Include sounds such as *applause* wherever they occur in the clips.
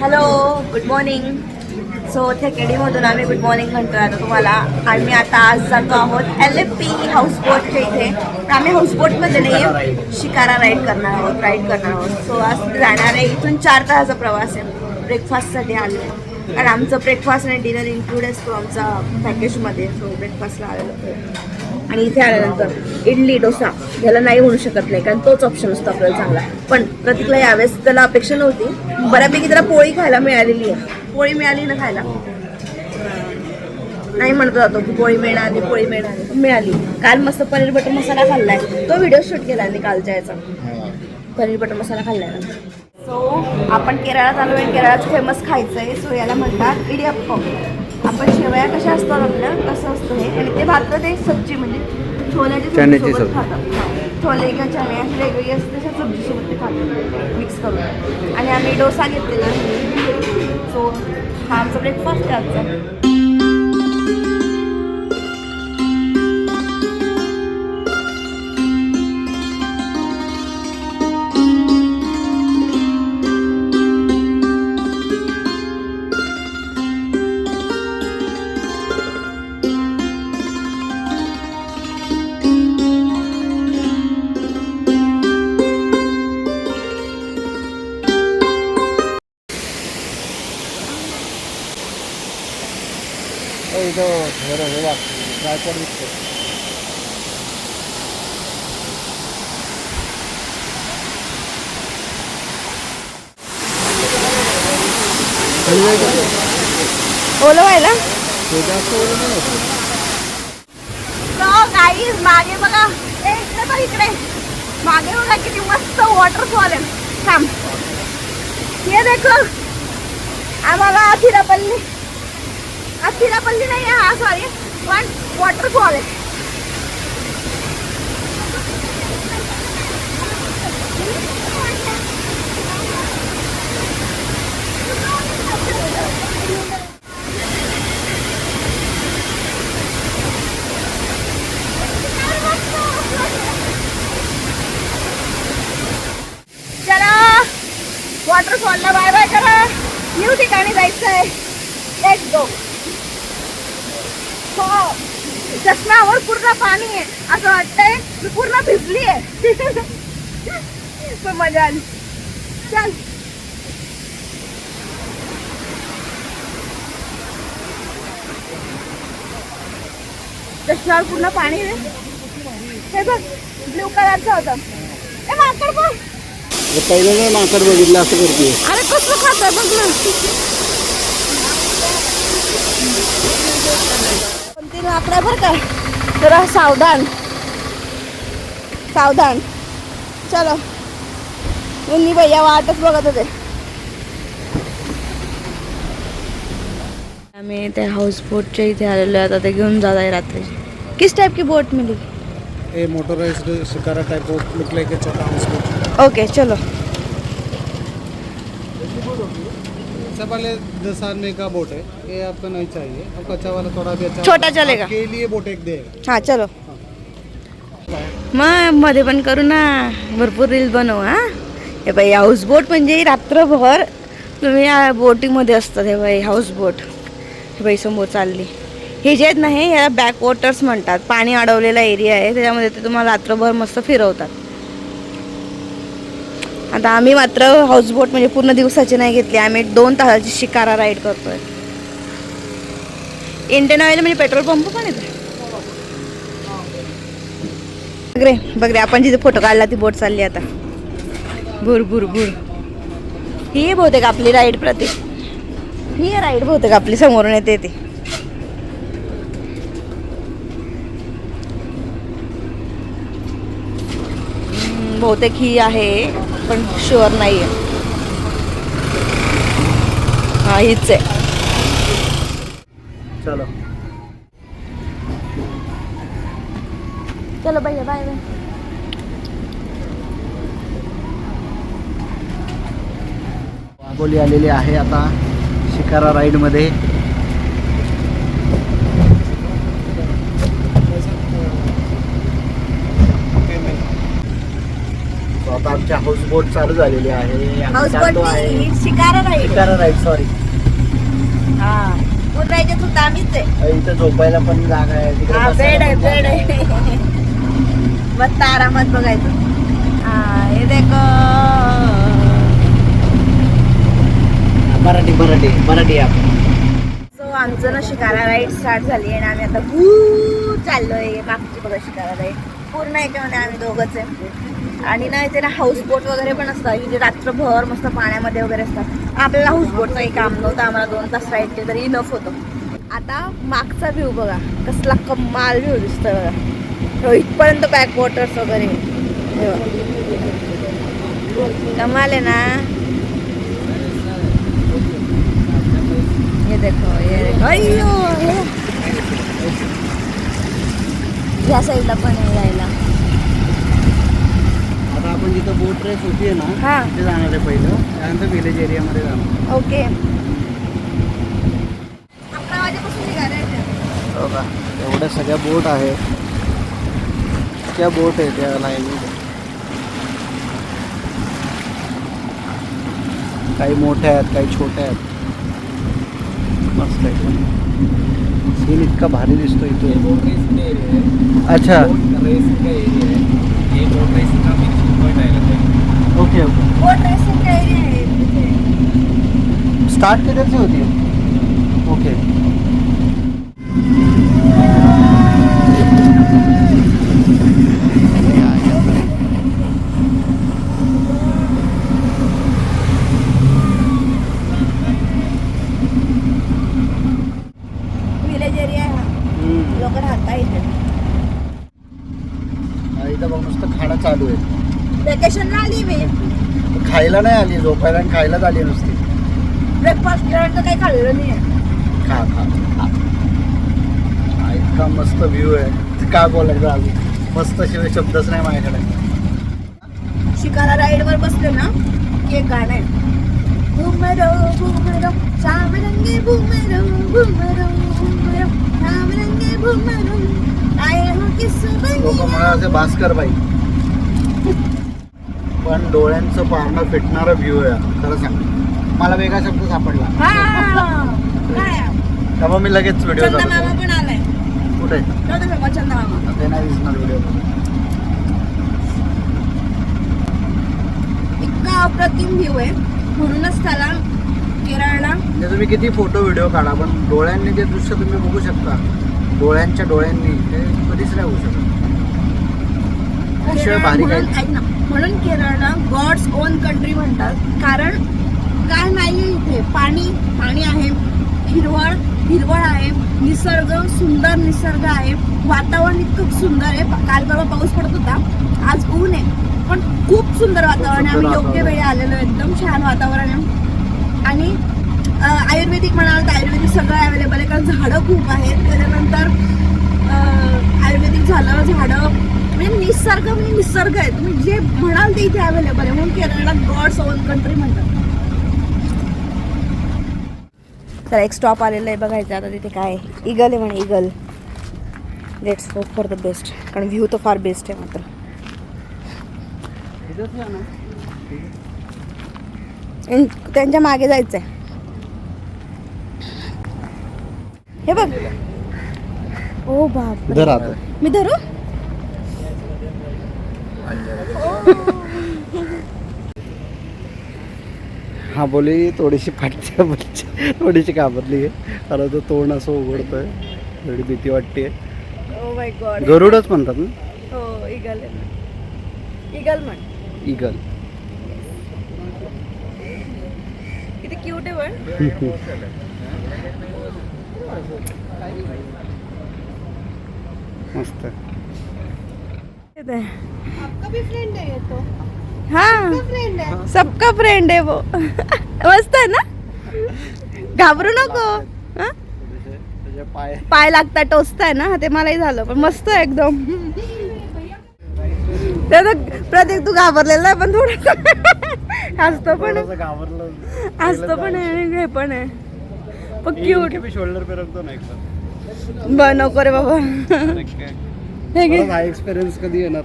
Hello good morning so थेकेडीमधून आम्ही good morning म्हणतो आता तुम्हाला आम्ही आता आज जातो आहोत एल एफ पी हाऊसबोटच्या इथे. तर आम्ही हाऊसबोटमध्ये नाही शिकारा राईड करणार आहोत राईड करणार आहोत. सो आज जाणार आहे इथून चार तासाचा प्रवास आहे. ब्रेकफास्टसाठी आलो. आहे कारण आमचं ब्रेकफास्ट आणि डिनर इन्क्लूड असतो आमचा पॅकेजमध्ये सो ब्रेकफास्टला आलेलो. आहे आणि इथे आल्यानंतर इडली डोसा ह्याला नाही म्हणू शकत नाही कारण तोच ऑप्शन असतो आपल्याला चांगला. पण प्रतीकला यावेळेस त्याला अपेक्षा नव्हती. बऱ्यापैकी त्याला पोळी खायला मिळालेली आहे. पोळी मिळाली ना खायला? नाही म्हणत जातो की पोळी मिळाली पोळी मिळाली मिळाली. काल मस्त पनीर बटर मसाला खाल्लाय. तो व्हिडिओ शूट केला मी कालच्या याचा. पनीर बटर मसाला खाल्लाय. ना सो आपण केरळात आलो आहे केरळात फेमस खायचं आहे सो याला म्हणतात इडियप्पम. आपण शेवया कशा असतात आपल्या? तसं असतं हे. आणि ते भाकर ते सब्जी म्हणजे छोल्याची सब्जी. खातात. छोले किंवा चणे अशी वेगवेगळी असते तशा सब्जीसोबत ते खातात. मिक्स करून. आणि आम्ही डोसा घेतलेला सो हा आमचा ब्रेकफास्ट आहे आजचा. घर हे बघ ट्रायपॉड दिसतो ओलं व्हायला. गाईज मागे बघा. ए, इकडे बघ इकडे. मागे बघा किती मस्त वॉटरफॉल आहे. थांब. हे देखो. आम्हाला अथिरापल्ली थिरापल्ली नाही आहे हा सॉरी पण वॉटरफॉल आहे. चला. वॉटरफॉलला बाय बाय करा. न्यू ठिकाणी जायचं आहे लेट्स गो हो. चष्म्यावर पूर्ण पाणी आहे. असं वाटतंय. मी पूर्ण भिजली आहे. पण मजा आली. चल. चष्म्यावर पूर्ण पाणी आहे. हे बघ ब्ल्यू कलरचं होतं. ए माकड बघ. हे पहिल्यांदा माकड बघितलं असं करते अरे कसं खात? बघ ना. लाकडं बरं का. जरा सावधान. सावधान. चलो. मुन्नी भैया वाटच बघत होते. आम्ही त्या हाऊस बोटच्या इथे आलेलो आहे. आता ते घेऊन जात आहे रात्री. किस टाइप की boat milli? A motorised shikara type of look like छोटा हाउस बोट ओके चलो. सब वाले दस आदमी का बोट है? ये आपको नहीं चाहिए। आपको अच्छा वाला थोड़ा भी अच्छा छोटा चलेगा। के लिए बोट एक देगा। हां चलो। मग मध्ये पण करू ना. भरपूर रील बनवू हा. हे बाई हाऊस बोट म्हणजे रात्रभर तुम्ही या बोटिंगमध्ये असतात हे बाई हाऊस बोट हे बाई समोर चालली. हे जे आहेत ना हे याला बॅक वॉटर्स म्हणतात. पाणी अडवलेला एरिया आहे. त्याच्यामध्ये ते तुम्हाला रात्रभर मस्त फिरवतात. आता आम्ही मात्र हाऊसबोट म्हणजे पूर्ण दिवसाची नाही घेतली. आम्ही दोन तासाची शिकारा राईड करतोय. इंडियन ऑइल म्हणजे पेट्रोल पंप पण येते बघ रे बघ रे आपण जिथे फोटो काढला ती बोट चालली आता. भूर भूर भूर. ही बहुतेक आपली राईड प्रतीक. ही राईड बहुतेक आपली समोरून येते ती. बहुतेक ही आहे पण शुअर नाही आहे हा हीच आहे. चलो. चलो बाय बाय बाय. वाघोली आलेली आहे आता शिकारा राईडमध्ये आता आता आमची हाऊस बोट चालू झालेली आहे. आम्ही आहे. शिकारा शिकारा सॉरी हा. सुद्धा आम्हीच आहे. इथं झोपायला पण जागा आहे. तिकडे हा बेड बसायला आहे पण बेड जागा आहे. मस्त आरामात बघायचं. हा हे देखो. मराठी मराठी मराठी ॲप सो आमचं ना शिकारा राईड स्टार्ट झाली आणि आम्ही आता खूप चाललोय. मागची बघा शिकारा राईड पूर्ण याच्यामध्ये आम्ही दोघंच आहे. आणि ना इथे ना हाऊस बोट वगैरे पण असतात. इथे रात्रभर मस्त पाण्यामध्ये वगैरे असतात. आपल्याला हाऊस बोटचं काम नव्हतं. आम्हाला दोन तास राईटचे तरी इनफ होतं. आता मागचा व्ह्यू बघा. कसला कमाल व्ह्यू दिसतोय बघा. हो, इथपर्यंत बॅक वॉटर्स वगैरे. हो. कमाल आहे ना? ये देखो ये देखो. अय्यो! ह्या साईडला पण यायला. आता आपण जिथं बोट रेस होती आहे ना हा. तिथे जाणार आहे पहिलं. त्यानंतर विलेज एरियामध्ये जाणार. ओके. अकरा वाजेपासून निघाले हो का? एवढ्या सगळ्या बोट आहेत त्या बोट आहे त्या लाईन काही मोठ्या आहेत काही छोट्या आहेत. मस्त आहे. सीन इतका भारी दिसतो इथे अच्छा. Okay okay boat racing area आहे तिथे. स्टार्ट कधी होती ओके विलेज एरिया आहे हा लोक राहता इथे इथं बघ नुसतं खाणं चालू आहे वेकेशनला आली मी खायला नाही आली झोपायला आणि खायलाच आली नुसती. ब्रेकफास्ट केल्यानंतर काही खाल्लेलं नाही खा खा खा. हा, इतका मस्त व्ह्यू आहे. काय बोलायचं अजून मस्त शिवाय शब्दच नाही माझ्याकडे. शिकारा राईड वर बसले ना की एक गाणं आहे. घुमरो घुमरो श्याम रंगे घुमरो घुमरो घुमरो श्याम रंगे घुमरो आए हो किस लोक मला असे भास्कर बाई पण डोळ्यांचं पारणं फिटणारा व्ह्यू आहे खरं सांग. मला वेगळा शब्द सापडला. तेव्हा मी लगेच व्हिडिओ कुठे ते नाही दिसणार व्हिडिओ इतका अप्रतिम व्ह्यू आहे. म्हणूनच त्याला केरळला. म्हणजे तुम्ही किती फोटो व्हिडिओ काढा पण डोळ्यांनी ते दृश्य तुम्ही बघू शकता. डोळ्यांच्या डोळ्यांनी. ते कधीच नाही होऊ शकत. म्हणून ना केरळला गॉड्स ओन कंट्री म्हणतात. कारण काय नाही इथे? पाणी पाणी आहे हिरवळ हिरवळ आहे निसर्ग सुंदर निसर्ग आहे. वातावरण इतकं सुंदर आहे. काल परवा पाऊस पडत होता. आज ऊन आहे. पण खूप सुंदर वातावरण आहे. आम्ही योग्य. वेळी आलेलो. एकदम छान वातावरण आहे. आणि आयुर्वेदिक म्हणाल तर आयुर्वेदिक सगळं अवेलेबल आहे. कारण झाडं खूप आहेत. त्याच्यानंतर आयुर्वेदिक झालं झाडं म्हणजे निसर्ग म्हणजे निसर्ग आहे. तुम्ही जे म्हणाल ते इथे अवेलेबल आहे. म्हणून केरळला गॉड्स ओन कंट्री म्हणतात. तर एक स्टॉप आलेला आहे बघायचं. आता तिथे काय. इगल आहे म्हणे eagle let's hope for the best कारण व्ह्यू तर फार बेस्ट आहे मात्र. त्यांच्या मागे जायचं आहे हे बघ. ओ बाप मी धरू? *laughs* हा बोली थोडीशी फाटते *laughs* बोलची. थोडीशी घाबरली आहे. कारण तो तोंड असं उघडतोय. थोडी भीती वाटते. गॉड गरुडच म्हणतात ना? हो इगल इगल म्हण. इगल किती क्यूट आहे पण *laughs* मस्त. आपका भी फ्रेंड है ये तो. हाँ. फ्रेंड है. सबका फ्रेंड है वो. मस्त आहे ना? घाबरू नको. हा? त्याचे पाय. पाय लागतात टोचताय ना? ते मलाही झालं पण मस्त आहे एकदम. ते तर प्रत्येक तू घाबरलेला आहे पण थोडस हसतो पण. थोडंसं घाबरलं. हसतो पण आहे आणि हे पण आहे. पण क्यूट शोल्डर पेरवतो ना ब नको रे बाबा. हे एक्सपिरियन्स कधी येणार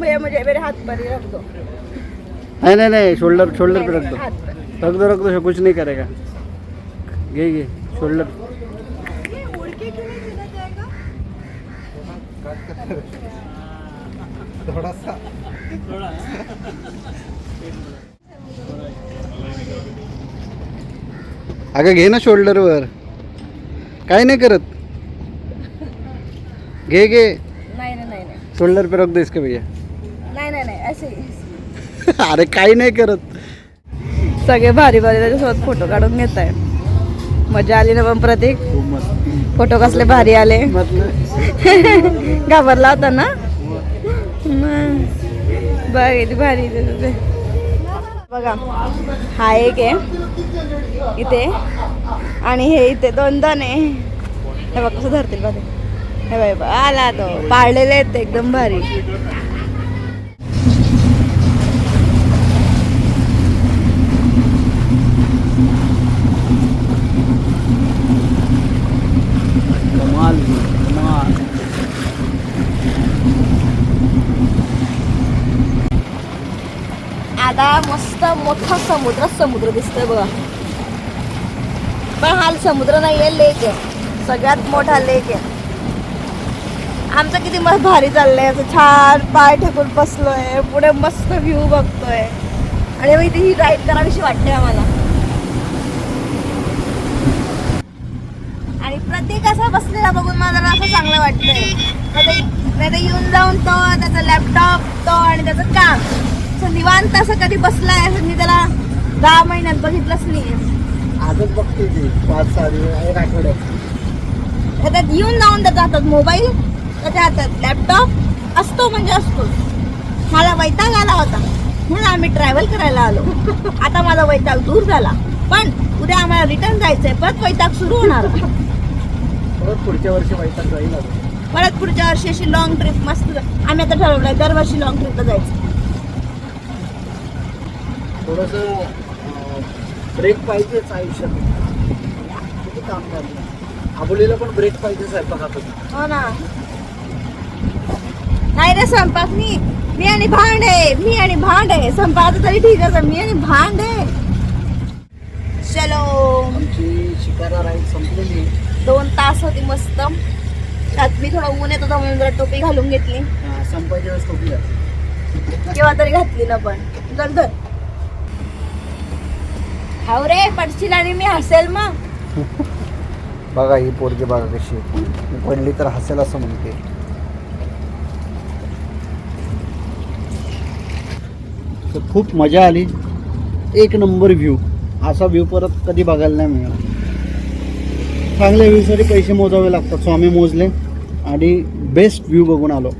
भैया मुझे मेरे हाथ पर ही रख दो। नहीं नहीं नहीं शोल्डर शोल्डर पे रख दो। हाथ पर। रख दो रख दो कुछ नहीं करेगा। घे घे शोल्डर ये उड़ के क्यों नहीं चला जाएगा थोड़ा सा अगं घे ना शोल्डरवर काय नाही करत. घे घे. नाही नाही नाही नाही. शोल्डर पे रख दो इसके भैया. नाही नाही नाही असे ही. *laughs* अरे काही नाही करत. सगळे भारी भारी त्याच्यासोबत फोटो काढून घेत आहे मजा आली ना पण प्रतीक? खूप मस्त. फोटो कसले भारी आले. *laughs* घाबरला होता ना? मग. बघ किती भारी बघा हा एक आहे. इथे. आणि हे इथे दोन दोन आहे हे बघ कसं धरतील बघ. ते. हे बाय आला तो. पाळलेले आहेत ते एकदम भारी. आता मस्त मोठा समुद्र समुद्र दिसतोय बघा. पण हा समुद्र नाहीये लेक आहे. सगळ्यात मोठा लेक आहे. आमचं किती मस्त भारी चाललंय. असं छान पाय ठेकून बसलोय. पुढे मस्त व्ह्यू बघतोय. आणि मग इथे ही राईड करावीशी वाटते आम्हाला. आणि प्रत्येक असा बसलेला बघून मला जरा असं चांगलं वाटतंय. नाही येऊन जाऊन तो त्याचा लॅपटॉप तो आणि त्याचं काम. असं निवांत असं कधी बसलाय असं मी त्याला दहा महिन्यात बघितलंच नाही आजच बघते ती पाच सहा दिवस एक आठवड्यात. त्याच्यात येऊन जाऊन त्याच्या हातात मोबाईल त्याच्या हातात लॅपटॉप असतो म्हणजे असतो मला वैताग आला होता. म्हणून आम्ही ट्रॅव्हल करायला आलो. आता माझा वैताग दूर झाला. पण उद्या आम्हाला रिटर्न जायचंय. परत वैताग सुरू होणार. परत पुढच्या वर्षी वैताग जाईल. परत पुढच्या वर्षी अशी लॉंग ट्रिप मस्त. आम्ही आता ठरवलंय दरवर्षी लॉंग ट्रिपला जायचं. थोडंसं ब्रेक पाहिजेच आयुष्यात. किती काम करणार आबोलीला पण ब्रेक पाहिजे स्वयंपाकातून. हो ना. नाही रे स्वयंपाक मी मी आणि भांडे मी आणि भांडे स्वयंपाक तरी ठीक आहे मी आणि भांडे चलो. आमची राईड संपलेली दोन तास होती मस्त. त्यात मी थोडं ऊन येत होतं म्हणून जरा टोपी घालून घेतली. हा, संपायच्या वेळेस टोपी. केव्हा तरी घातली ना पण. जर धर. हाव रे पडशील आणि मी हसेल मग. *laughs* बघा ही पोरगी बघा कशी आहे. पडली तर हसेल असं म्हणते. तर खूप मजा आली. एक नंबर व्ह्यू असा व्ह्यू परत कधी बघायला नाही मिळाला चांगल्या व्ह्यूसाठी पैसे मोजावे लागतात. स्वामी मोजले आणि बेस्ट व्ह्यू बघून आलो.